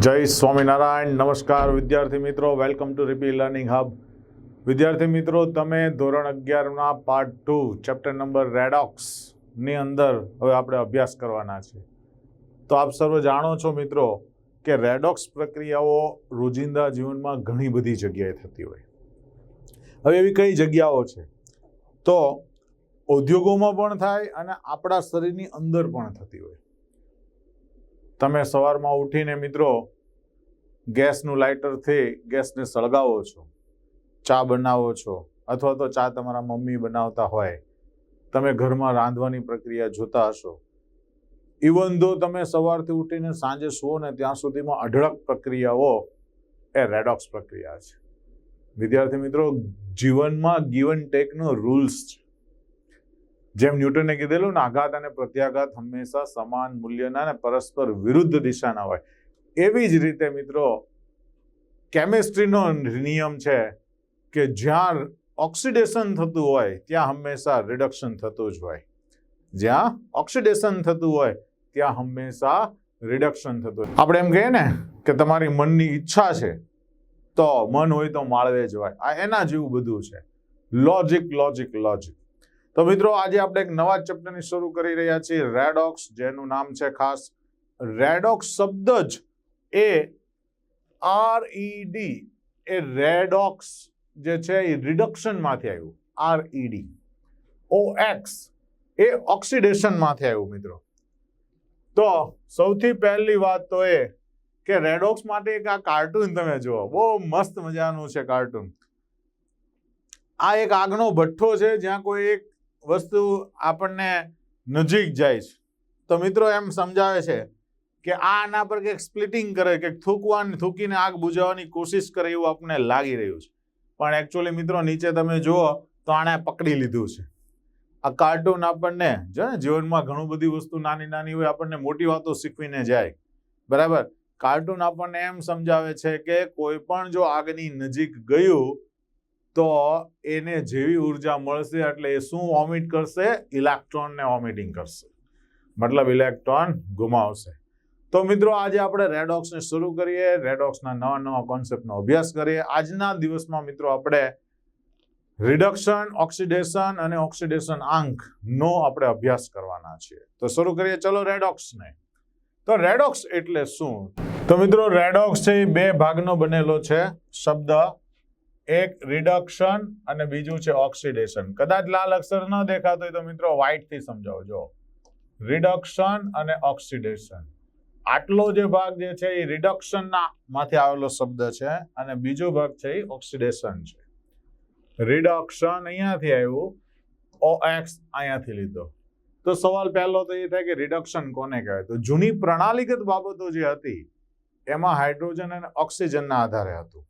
જય સ્વામિનારાયણ. નમસ્કાર વિદ્યાર્થી મિત્રો. Welcome to RP learning hub વિદ્યાર્થી મિત્રો, તમે ધોરણ અગિયારના પાર્ટ ટુ ચેપ્ટર નંબર રેડોક્સની અંદર હવે આપણે અભ્યાસ કરવાના છે. તો આપ સર્વ જાણો છો મિત્રો કે રેડોક્સ પ્રક્રિયાઓ રોજિંદા જીવનમાં ઘણી બધી જગ્યાએ થતી હોય. હવે એવી કઈ જગ્યાઓ છે? તો ઉદ્યોગોમાં પણ થાય અને આપણા શરીરની અંદર પણ થતી હોય. તમે સવારમાં ઉઠીને મિત્રો ગેસનું લાઇટરથી ગેસને સળગાવો છો, ચા બનાવો છો અથવા તો ચા તમારા મમ્મી બનાવતા હોય, તમે ઘરમાં રાંધવાની પ્રક્રિયા જોતા હશો. ઇવન ધો તમે સવારથી ઉઠીને સાંજે સુઓ ને ત્યાં સુધીમાં અઢળક પ્રક્રિયાઓ, એ રેડોક્સ પ્રક્રિયા છે. વિદ્યાર્થી મિત્રો, જીવનમાં ગીવન ટેકનો રૂલ્સ છે. જેમ ન્યૂટને કીધેલું ને આઘાત અને પ્રત્યાઘાત હંમેશા સમાન મૂલ્યના અને પરસ્પર વિરુદ્ધ દિશાના હોય. એવી જ રીતે મિત્રો કેમિસ્ટ્રીનો નિયમ છે કે જ્યાં ઓક્સિડેશન થતું હોય, ત્યાં હંમેશા રિડક્શન થતું જ હોય. જ્યાં ઓક્સિડેશન થતું હોય, ત્યાં હંમેશા રિડક્શન થતું હોય. આપણે એમ કહીએ ને કે તમારી મનની ઈચ્છા છે, તો મન હોય તો માળવે જ હોય. આ એના જેવું બધું છે. લોજિક લોજિક લોજિક તો મિત્રો, આજે આપણે એક નવા ચેપ્ટરની શરૂ કરી રહ્યા છીએ. રેડોક્સ જેનું નામ છે ખાસ. રેડોક્સ શબ્દ જ એ આર ઈડી એ રેડોક્સ જે છે એ રિડક્શનમાંથી આવ્યું. R E D O X એ ઓક્સિડેશનમાંથી આવ્યું, મિત્રો. તો સૌથી પહેલી વાત તો એ કે રેડોક્સ માટે એક આ કાર્ટૂન તમે જુઓ. બહુ મસ્ત મજાનું છે કાર્ટૂન આ એક આગનો ભઠ્ઠો છે જ્યાં કોઈ એક વસ્તુ આપણને નજીક જાય છે. તો મિત્રો એમ સમજાવે છે કે આ આના પર કંઈક સ્પ્લિટિંગ કરે કે થૂકવાની, થૂકીને આગ બુજાવવાની કોશિશ કરે એવું આપણને લાગી રહ્યું છે. પણ એકચ્યુઅલી મિત્રો નીચે તમે જુઓ તો આણે પકડી લીધું છે. આ કાર્ટૂન આપણને જો ને જીવનમાં ઘણું બધી વસ્તુ નાની નાની હોય આપણને મોટી વાતો શીખવીને જાય. બરાબર? કાર્ટૂન આપણને એમ સમજાવે છે કે કોઈ પણ જો આગની નજીક ગયું તો એને જેવી ઊર્જા મળશે એટલે એ શું વોમિટ કરશે? ઇલેક્ટ્રોનને વોમિટિંગ કરશે. મતલબ ઇલેક્ટ્રોન ગુમાવશે. તો મિત્રો, આજે આપણે રેડોક્સને શરૂ કરીએ. રેડોક્સના નવા નવા કોન્સેપ્ટનો અભ્યાસ કરીએ. આજના દિવસમાં મિત્રો, આપણે રિડક્શન ઓક્સિડેશન અને ઓક્સિડેશન આંકનો આપણે અભ્યાસ કરવાના છીએ. તો શરૂ કરીએ. ચલો રેડોક્સને તો રેડોક્સ એટલે શું? તો મિત્રો રેડોક્સ છે એ બે ભાગનો બનેલો છે. શબ્દ એક રિડક્શન અને બીજું છે ઓક્સિડેશન કદાચ લાલ અક્ષર ન દેખાતો હોય તો મિત્રો વ્હાઇટથી સમજાવજો રિડક્શન અને ઓક્સિડેશન આટલો જે ભાગ જે છે એ રિડક્શન ના માંથી આવેલો શબ્દ છે અને બીજો ભાગ છે એ ઓક્સિડેશન છે. રિડક્શન અહીંયાથી આવ્યું. ઓ એક્સ અહીંયાથી લીધો. તો સવાલ પહેલો તો એ થાય કે રિડક્શન કોને કહેવાય? તો જૂની પ્રણાલીગત બાબતો જે હતી, એમાં હાઇડ્રોજન અને ઓક્સિજનના આધારે હતું.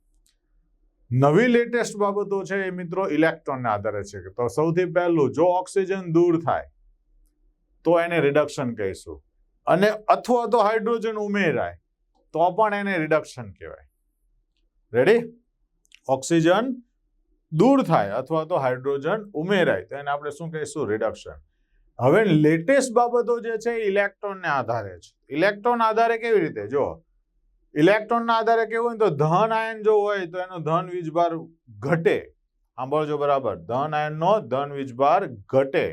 નવી લેટેસ્ટ બાબતો છે એ મિત્રો ઇલેક્ટ્રોનને આધારે છે તો સૌથી પહેલું, જો ઓક્સિજન દૂર થાય, તો એને રિડક્શન કહીશું. અને અથવા તો હાઇડ્રોજન ઉમેરાય, તો પણ એને રિડક્શન કહેવાય. રેડી ઓક્સિજન દૂર થાય અથવા તો હાઇડ્રોજન ઉમેરાય, તો એને આપણે શું કહીશું? રિડક્શન હવે લેટેસ્ટ બાબતો જે છે ઇલેક્ટ્રોનને આધારે છે. ઇલેક્ટ્રોન આધારે કેવી રીતે? જો ઇલેક્ટ્રોનના આધારે કેવું હોય તો ધન આયન જો હોય તો એનો ધન વીજભાર ઘટે. સાંભળજો બરાબર. ધન આયનનો ધન વીજભાર ઘટે.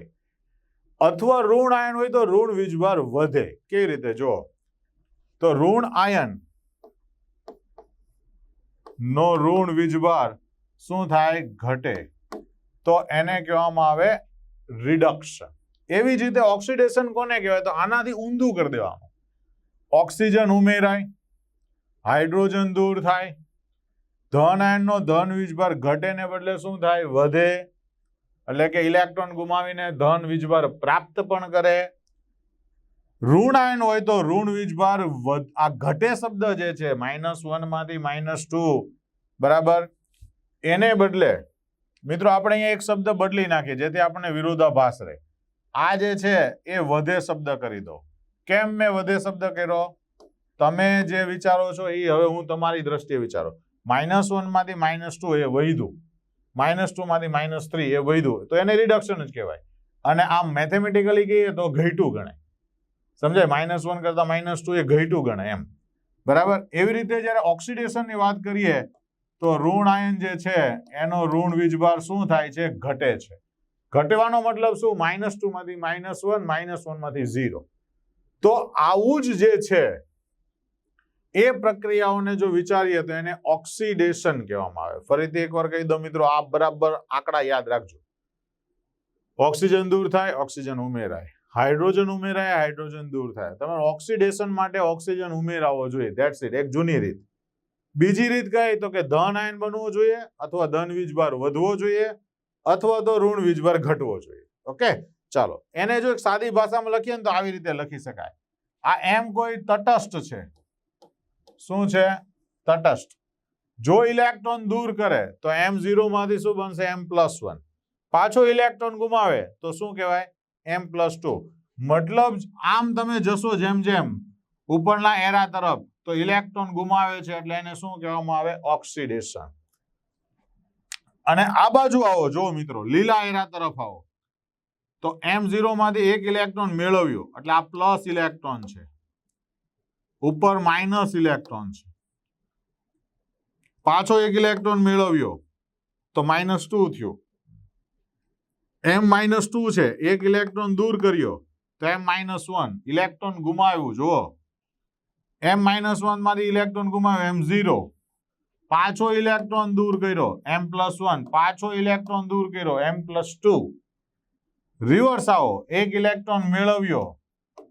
અથવા ઋણ આયન હોય તો ઋણ વીજભાર વધે. કેવી રીતે? જો તો ઋણ આયન નો ઋણ વીજભાર શું થાય? ઘટે. તો એને કહેવામાં આવે રિડક્શન એવી જ રીતે ઓક્સિડેશન કોને કહેવાય? તો આનાથી ઊંધું કરી દેવાનું. ઓક્સિજન ઉમેરાય. હાઇડ્રોજન દૂર થાય. ધન આયનનો ધન વીજભાર ઘટે ને બદલે શું થાય? વધે. એટલે કે ઇલેક્ટ્રોન ગુમાવીને ધન વીજભાર પ્રાપ્ત પણ કરે. ઋણ આયન હોય તો ઋણ વીજભાર આ ઘટે શબ્દ જે છે માઇનસ વનમાંથી માઇનસ ટુ બરાબર? એને બદલે, મિત્રો આપણે અહીંયા એક શબ્દ બદલી નાખીએ, જેથી આપણને વિરોધાભાસ રહે. આ જે છે, એ વધે શબ્દ કરી દો. કેમ મેં વધે શબ્દ કર્યો? તમે જે વિચારો છો એ હવે હું તમારી દ્રષ્ટિએ વિચારો. માઇનસ વનમાંથી માઇનસ ટુ એ વૈધું માઇનસ ટુમાંથી માઇનસ થ્રી એ વૈધું તો એને રિડક્શન જ કહેવાય. અને આમ મેથેમેટિકલી કહીએ તો ઘટ્યું ગણાય. સમજાય? માઇનસ વન કરતા માઇનસ ટુ એ ઘટ્યું ગણાય એમ. બરાબર? એવી રીતે જ્યારે ઓક્સિડેશનની વાત કરીએ, તો ઋણ આયન જે છે, એનો ઋણ વીજભાર શું થાય છે? ઘટે છે. ઘટવાનો મતલબ શું? માઇનસ ટુમાંથી માઇનસ વન માઇનસ વનમાંથી ઝીરો તો આવું જ જે છે એ પ્રક્રિયાઓને જો વિચારીએ તો એને ઓક્સિડેશન કહેવામાં આવે. ફરીથી એકવાર કહી દો મિત્રો આ બરાબર આંકડા યાદ રાખજો. ઓક્સિજન દૂર થાય, ઓક્સિજન ઉમેરાય. હાઇડ્રોજન ઉમેરાય, હાઇડ્રોજન દૂર થાય. તમારે ઓક્સિડેશન માટે ઓક્સિજન ઉમેરાવો જોઈએ. ધેટ્સ ઇટ એક જૂની રીત. બીજી રીત કઈ તો કે ધન આયન બનવું જોઈએ અથવા ધન વીજભાર વધવો જોઈએ અથવા તો ઋણ વીજભાર ઘટવો જોઈએ. ઓકે ચાલો. એને જો એક સાદી ભાષામાં લખીએ ને તો આવી રીતે લખી શકાય. આ એમ કોઈ તટસ્થ છે. શું છે? તટસ્થ. જો ઇલેક્ટ્રોન દૂર કરે, તો એમ ઝીરોમાંથી શું બનશે? એમ પ્લસ વન પાછો ઇલેક્ટ્રોન ગુમાવે, તો શું કહેવાય? એમ પ્લસ ટુ મતલબ આમ તમે જશો જેમ જેમ, ઉપરના એરા તરફ, તો ઇલેક્ટ્રોન ગુમાવે છે એટલે એને શું કહેવામાં આવે? ઓક્સિડેશન અને આ બાજુ આવો જો મિત્રો, લીલા એરા તરફ આવો. તો એમ ઝીરોમાંથી એક ઇલેક્ટ્રોન મેળવ્યો, એટલે આ પ્લસ ઇલેક્ટ્રોન છે. ઉપર માઇનસ ઇલેક્ટ્રોન છે. પાછો એક ઇલેક્ટ્રોન મેળવ્યો, તો માઇનસ ટુ થયું. એમ માઇનસ ટુ છે, એક ઇલેક્ટ્રોન દૂર કર્યો, તો એમ માઇનસ વન ઇલેક્ટ્રોન ગુમાવ્યું, જુઓ. એમ માઇનસ વનમાંથી ઇલેક્ટ્રોન ગુમાવ્યો, એમ ઝીરો પાછો ઇલેક્ટ્રોન દૂર કર્યો, એમ પ્લસ વન પાછો ઇલેક્ટ્રોન દૂર કર્યો, એમ પ્લસ ટુ રિવર્સ આવો, એક ઇલેક્ટ્રોન મેળવ્યો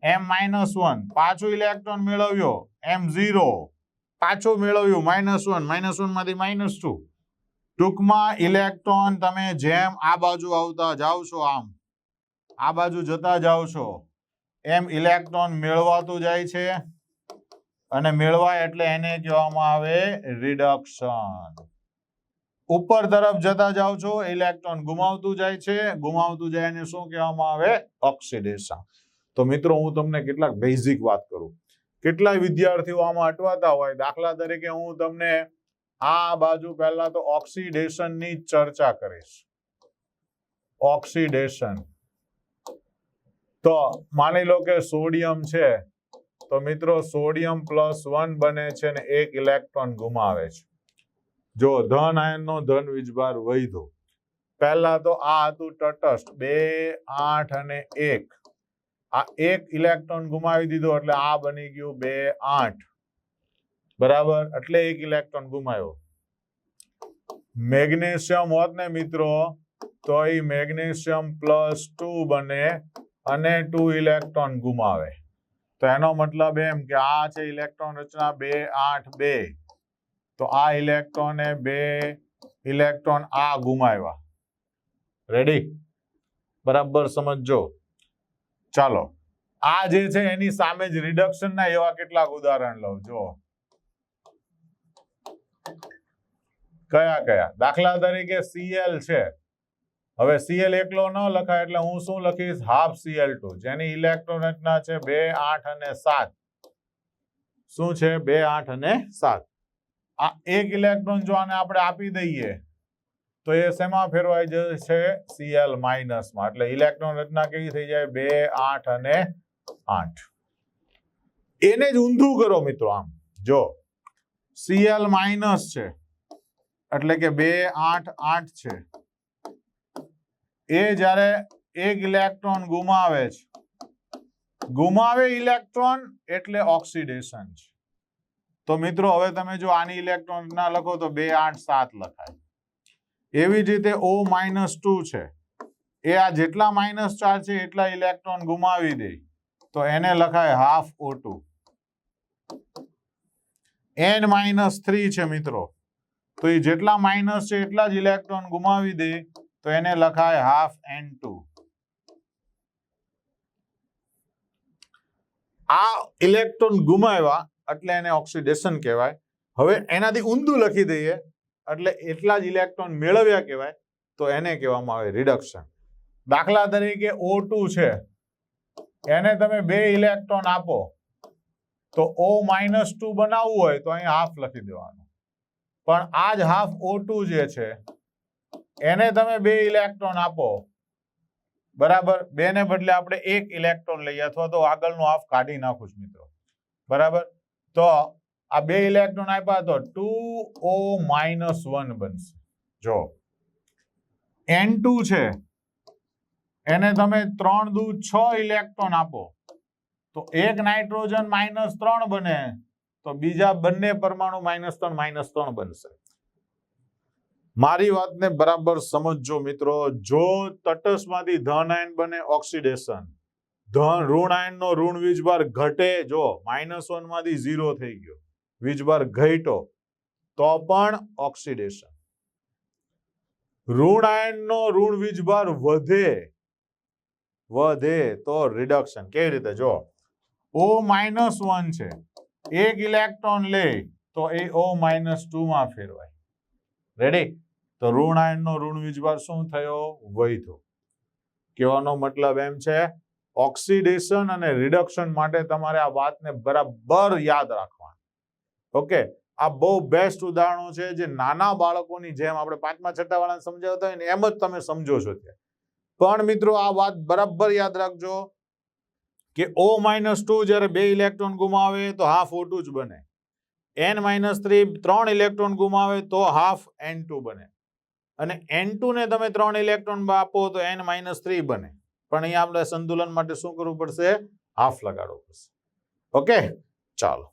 એમ માઇનસ વન પાછું ઇલેક્ટ્રોન મેળવ્યો. એમ ઝીરો પાછું મેળવ્યું. માઇનસ વન માઇનસ વનમાંથી માઇનસ ટુ ટૂંકમાં ઇલેક્ટ્રોન તમે જેમ આ બાજુ આવતા જાઓ છો આમ. આ બાજુ જતા જાઓ છો. એમ ઇલેક્ટ્રોન મેળવાતું જાય છે. અને મેળવાય એટલે એને કહેવામાં આવે રિડક્શન ઉપર તરફ જતા જાઓ છો ઇલેક્ટ્રોન ગુમાવતું જાય છે. ગુમાવતું જાય એને શું કહેવામાં આવે? ઓક્સિડેશન તો મિત્રો હું તમને કેટલાક બેઝિક વાત કરું. કેટલાય વિદ્યાર્થીઓ આમાં અટવાતા હોય, દાખલા તરીકે હું તમને આ બાજુ પહેલા તો ઓક્સિડેશનની ચર્ચા કરીશ. ઓક્સિડેશન તો માની લો કે સોડિયમ છે, તો મિત્રો સોડિયમ પ્લસ વન બને છે ને એક ઇલેક્ટ્રોન ગુમાવે છે. જો ધન આયનનો ધન વીજભાર વધ્યો. પહેલા તો આ હતું તટસ્થ, બે, આઠ અને એક. આ એક ઇલેક્ટ્રોન ગુમાવી દીધો એટલે આ બની ગયું બે આઠ. બરાબર? એટલે એક ઇલેક્ટ્રોન ગુમાવ્યો મેગ્નેશિયમ હોત ને મિત્રો, તો એ મેગ્નેશિયમ પ્લસ ટુ બને અને ટુ ઇલેક્ટ્રોન ગુમાવે. તો એનો મતલબ એમ કે આ છે ઇલેક્ટ્રોન રચના બે આઠ બે. તો આ ઇલેક્ટ્રોને બે ઇલેક્ટ્રોન આ ગુમાવ્યા. રેડી બરાબર સમજજો. ચાલો. આ જે છે એની સામે જ રિડક્શન ના એવા કેટલાક ઉદાહરણ લઉં જો કયા કયા? દાખલા તરીકે સીએલ છે. હવે સીએલ એકલો ન લખાય એટલે હું શું લખીશ? હાફ સીએલ ટુ જેની ઇલેક્ટ્રોન રચના છે બે, આઠ અને સાત. શું છે? બે, આઠ અને સાત. આ એક ઇલેક્ટ્રોન જો આને આપણે આપી દઈએ તો એ શેમાં ફેરવાઈ જશે? સીએલ માઇનસમાં એટલે ઇલેક્ટ્રોન રચના કેવી થઈ જાય? બે, આઠ અને આઠ. એને જ ઊંધું કરો મિત્રો આમ. જો સીએલ માઇનસ છે. એટલે કે બે, આઠ આઠ છે. એ જ્યારે એક ઇલેક્ટ્રોન ગુમાવે છે. ગુમાવે ઇલેક્ટ્રોન એટલે ઓક્સિડેશન છે. તો મિત્રો, હવે તમે જો આની ઇલેક્ટ્રોન ના લખો તો બે, આઠ, સાત લખાય. એવી જ રીતે ઓ માઇનસ ટુ છે. એ આ જેટલા માઇનસ ચાર્જ છે એટલા ઇલેક્ટ્રોન ગુમાવી દે. તો એને લખાય half O two N minus three છે મિત્રો. તો એ જેટલા માઇનસ છે એટલા જ ઇલેક્ટ્રોન ગુમાવી દે, તો એને લખાય હાફ એન ટુ આ ઇલેક્ટ્રોન ગુમાવ્યા એટલે એને ઓક્સિડેશન કહેવાય. હવે એનાથી ઊંધું લખી દઈએ. એટલે એટલા જ ઇલેક્ટ્રોન મેળવ્યા કહેવાય, તો એને કહેવામાં આવે રિડક્શન દાખલા તરીકે ઓ છે. એને તમે બે ઇલેક્ટ્રોન આપો, તો ઓ માઇનસ ટુ બનાવવું હોય તો અહીં હાફ લખી દેવાનું. પણ આ જ હાફ ઓ જે છે, એને તમે બે ઇલેક્ટ્રોન આપો, બરાબર? બે ને બદલે આપણે એક ઇલેક્ટ્રોન લઈએ અથવા તો આગળનું હાફ કાઢી નાખું છું મિત્રો. બરાબર? તો આ બે ઇલેક્ટ્રોન આપ્યા તો ટુ ઓ માઇનસ વન બનશે. જો, એન છે, એને તમે ત્રણ દુ છ ઇલેક્ટ્રોન આપો, તો એક નાઇટ્રોજન માઇનસ ત્રણ બને, તો બીજા બંને પરમાણુ માઇનસ ત્રણ માઇનસ ત્રણ બનશે. મારી વાતને બરાબર સમજજો મિત્રો, જો તટસ્થમાંથી ધન આયન બને ઓક્સિડેશન, ધન ઋણ આયનનો ઋણ વીજભાર ઘટે, જો માઇનસ વનમાંથી ઝીરો થઈ ગયો. વીજભાર ઘટ્યો તો પણ ઓક્સિડેશન. ઋણ આયનનો ઋણ વીજભાર વધે વધે તો રિડક્શન કેવી રીતે? જો ઓ માઇનસ વન છે. એક ઇલેક્ટ્રોન લે તો એ ઓ માઇનસ ટુ માં ફેરવાય. રેડી તો ઋણ આયનનો ઋણ વીજભાર શું થયો? વધ્યો. કહેવાનો મતલબ એમ છે, ઓક્સિડેશન અને રિડક્શન માટે તમારે આ વાતને બરાબર યાદ રાખવાની. ઓકે આ બહુ બેસ્ટ ઉદાહરણો છે જે નાના બાળકોની જેમ આપણે પાંચમા, છઠ્ઠા વાળાને સમજાવતા હોય ને એમ જ તમે સમજો છો ત્યાં. પણ મિત્રો આ વાત બરાબર યાદ રાખજો કે ઓ માઇનસ ટુ જ્યારે બે ઇલેક્ટ્રોન ગુમાવે તો હાફ ઓ જ બને. એન માઇનસ થ્રી ત્રણ ઇલેક્ટ્રોન ગુમાવે તો હાફ એન ટુ બને. અને એન ને તમે ત્રણ ઇલેક્ટ્રોન આપો તો એન માઇનસ થ્રી બને. પણ અહીંયા આપણે સંતુલન માટે શું કરવું પડશે? હાફ લગાડવું પડશે. ઓકે ચાલો.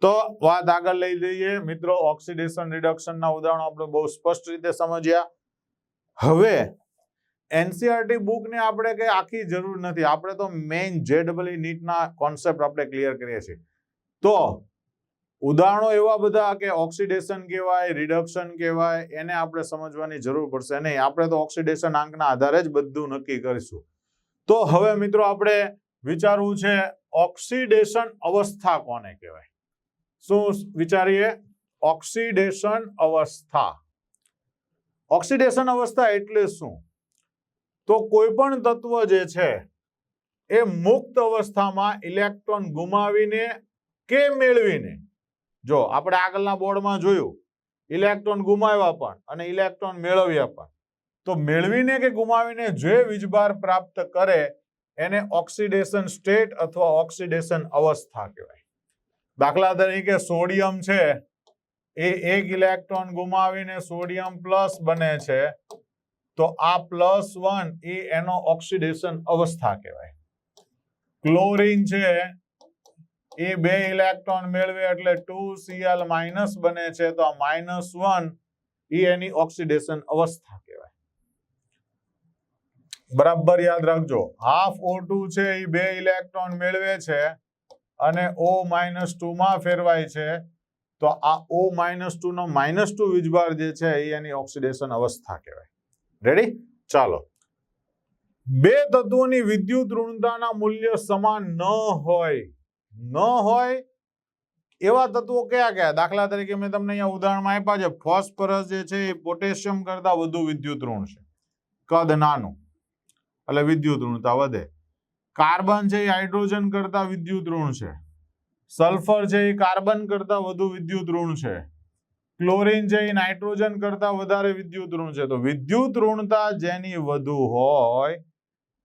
તો વાત આગળ લઈ જઈએ મિત્રો, ઓક્સિડેશન રિડક્શન ના ઉદાહરણો આપણે બહુ સ્પષ્ટ રીતે સમજ્યા. હવે એનસીઆરટી બુકને આપણે કઈ આખી જરૂર નથી. આપણે તો મેઇન જેડબલઈ નીટના કોન્સેપ્ટ આપણે ક્લિયર કરીએ છીએ. તો, ઉદાહરણો એવા બધા કે ઓક્સિડેશન કહેવાય, રિડક્શન કહેવાય, એને આપણે સમજવાની જરૂર પડશે નહીં. આપણે તો ઓક્સિડેશન આંકના આધારે જ બધું નક્કી કરીશું. તો હવે મિત્રો, આપણે વિચારવું છે ઓક્સિડેશન અવસ્થા કોને કહેવાય? શું વિચારીએ? ઓક્સિડેશન અવસ્થા. ઓક્સિડેશન અવસ્થા એટલે શું? તો કોઈ પણ તત્વ જે છે, એ મુક્ત અવસ્થામાં ઇલેક્ટ્રોન ગુમાવીને કે મેળવીને, જો આપણે આગળના બોર્ડમાં જોયું, ઇલેક્ટ્રોન ગુમાવ્યા પણ અને ઇલેક્ટ્રોન મેળવ્યા પણ, તો મેળવીને કે ગુમાવીને જે વીજભાર પ્રાપ્ત કરે, એને ઓક્સિડેશન સ્ટેટ અથવા ઓક્સિડેશન અવસ્થા કહેવાય. દાખલા તરીકે સોડિયમ છે, એ એક ઇલેક્ટ્રોન ગુમાવીને સોડિયમ પ્લસ બને છે, તો આ પ્લસ વન એ એનો ઓક્સિડેશન અવસ્થા કહેવાય. ક્લોરીન છે, એ બે ઇલેક્ટ્રોન મેળવે એટલે ટુ સીએલ માઇનસ બને છે, તો આ માઇનસ વન એ એની ઓક્સિડેશન અવસ્થા કહેવાય. બરાબર યાદ રાખજો, હાફ ઓ છે, એ બે ઇલેક્ટ્રોન મેળવે છે અને ઓ માઇનસ ટુમાં ફેરવાય છે, તો આ ઓ માઇનસ ટુ નો માઇનસ ટુ વીજભાર જે છે એ એની ઓક્સિડેશન અવસ્થા કહેવાય. રેડી ચાલો. બે તત્વોની વિદ્યુત ઋણતાના મૂલ્ય સમાન ન હોય ન હોય, એવા તત્વો કયા કયા? દાખલા તરીકે મેં તમને અહીંયા ઉદાહરણમાં આપ્યા છે, ફોસ્ફરસ જે છે એ પોટેશિયમ કરતા વધુ વિદ્યુત ઋણ છે. કદ નાનું, એટલે વિદ્યુત ઋણતા વધે. કાર્બન છે એ હાઇડ્રોજન કરતા વિદ્યુત ઋણ છે. સલ્ફર છે એ કાર્બન કરતા વધુ વિદ્યુત ઋણ છે. ક્લોરીન છે એ નાઇટ્રોજન કરતા વધારે વિદ્યુત ઋણ છે. તો વિદ્યુત ઋણતા જેની વધુ હોય,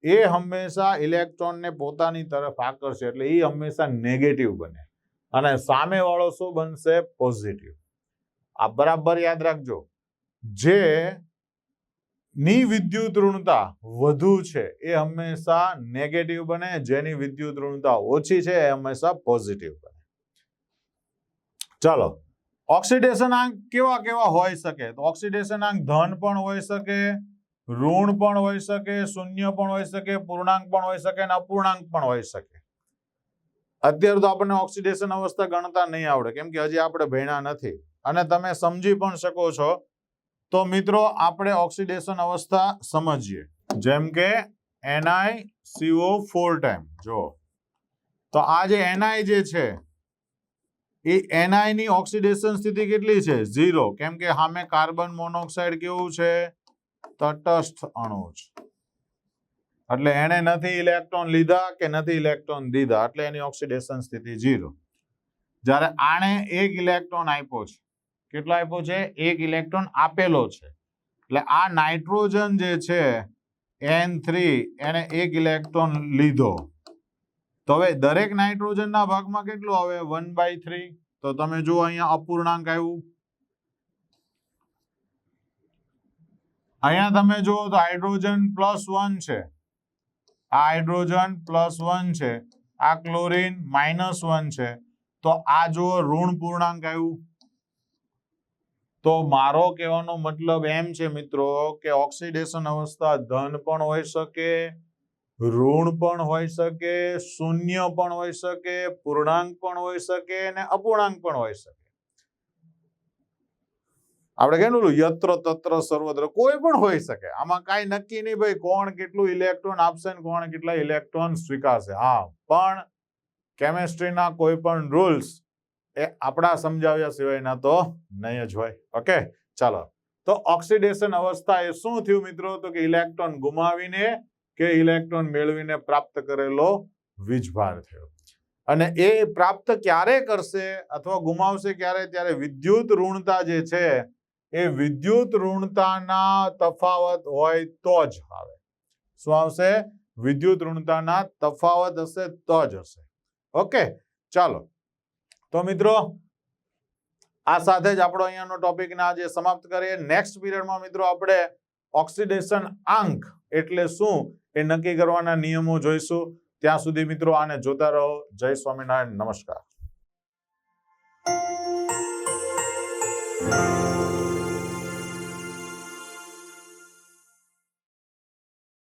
એ હંમેશા ઇલેક્ટ્રોનને પોતાની તરફ આકર્ષે એટલે એ હંમેશા નેગેટિવ બને. અને સામે વાળો શું બનશે? પોઝિટિવ આ બરાબર યાદ રાખજો. જે ની વિદ્યુત ઋણતા વધુ છે, એ હંમેશા નેગેટિવ બને. જેની વિદ્યુત ઋણતા ઓછી છે, એ હંમેશા પોઝિટિવ બને. ચાલો ઓક્સિડેશન આંક કેવા કેવા હોઈ શકે? તો ઓક્સિડેશન આંક ધન પણ હોઈ શકે, ઋણ પણ હોઈ શકે, શૂન્ય પણ હોઈ શકે, પૂર્ણાંક પણ હોઈ શકે અને અપૂર્ણાંક પણ હોઈ શકે. અત્યારે તો આપણને ઓક્સિડેશન અવસ્થા ગણતા નહીં આવડે, કેમ કે હજી આપણે ભણ્યા નથી. અને તમે સમજી પણ શકો છો તો મિત્રો, આપણે ઓક્સિડેશન અવસ્થા સમજીએ. જેમ કે એનઆઈ સીઓ ફોર ટાઈમ જો તો આ જે એનઆઈ જે છે, એ એનઆઈ ની ઓક્સિડેશન સ્થિતિ કેટલી છે? ઝીરો. કેમ કે સામે કાર્બન મોનોક્સાઇડ કેવું છે? તટસ્થ અણુ છે. એટલે એને નથી ઇલેક્ટ્રોન લીધા કે નથી ઇલેક્ટ્રોન દીધા. એટલે એની ઓક્સિડેશન સ્થિતિ ઝીરો. જ્યારે આણે એક ઇલેક્ટ્રોન આપ્યો છે કેટલો આપ્યો છે? એક ઇલેક્ટ્રોન આપેલો છે. એટલે આ નાઇટ્રોજન જે છે એન થ્રી એને એક ઇલેક્ટ્રોન લીધો. તો હવે દરેક નાઇટ્રોજનના ભાગમાં કેટલું આવે? વન બાય થ્રી તો તમે જુઓ અહીંયા અપૂર્ણાંક આવ્યું. અહીંયા તમે જુઓ તો હાઇડ્રોજન પ્લસ વન છે. આ હાઇડ્રોજન પ્લસ વન છે. આ ક્લોરીન માઇનસ વન છે. તો આ જુઓ ઋણ પૂર્ણાંક આવ્યું. તો મારો કહેવાનો મતલબ એમ છે મિત્રો કે ઓક્સિડેશન અવસ્થા ધન પણ હોઈ શકે, ઋણ પણ હોઈ શકે, શૂન્ય પણ હોઈ શકે, પૂર્ણાંક પણ હોઈ શકે અને અપૂર્ણાંક પણ હોઈ શકે. આપણે કહેલું યત્ર તત્ર સર્વત્ર કોઈ પણ હોઈ શકે. આમાં કાંઈ નક્કી નહીં ભાઈ કોણ કેટલું ઇલેક્ટ્રોન આપશે ને કોણ કેટલા ઇલેક્ટ્રોન સ્વીકારશે. હા, પણ કેમેસ્ટ્રીના કોઈ પણ રૂલ્સ એ આપણા સમજાવ્યા સિવાયના તો નહીં જ હોય. ઓકે ચાલો. તો ઓક્સિડેશન અવસ્થા એ શું થયું મિત્રો? તો કે ઇલેક્ટ્રોન ગુમાવીને કે ઇલેક્ટ્રોન મેળવીને પ્રાપ્ત કરેલો વીજભાર થયો. અને એ પ્રાપ્ત ક્યારે કરશે અથવા ગુમાવશે ક્યારે? ત્યારે વિદ્યુત ઋણતા જે છે, એ વિદ્યુત ઋણતાના તફાવત હોય તો જ આવે. શું આવશે? વિદ્યુત ઋણતાના તફાવત હશે તો જ હશે. ઓકે ચાલો. તો મિત્રો, આ સાથે જ આપણો અહીંયાનો ટોપિક ના આજે સમાપ્ત કરીએ. નેક્સ્ટ પીરિયડમાં મિત્રો આપણે ઓક્સિડેશન આંક એટલે શું એ નક્કી કરવાના નિયમો જોઈશું. ત્યાં સુધી મિત્રો આને જોતા રહો. જય સ્વામિનારાયણ. નમસ્કાર.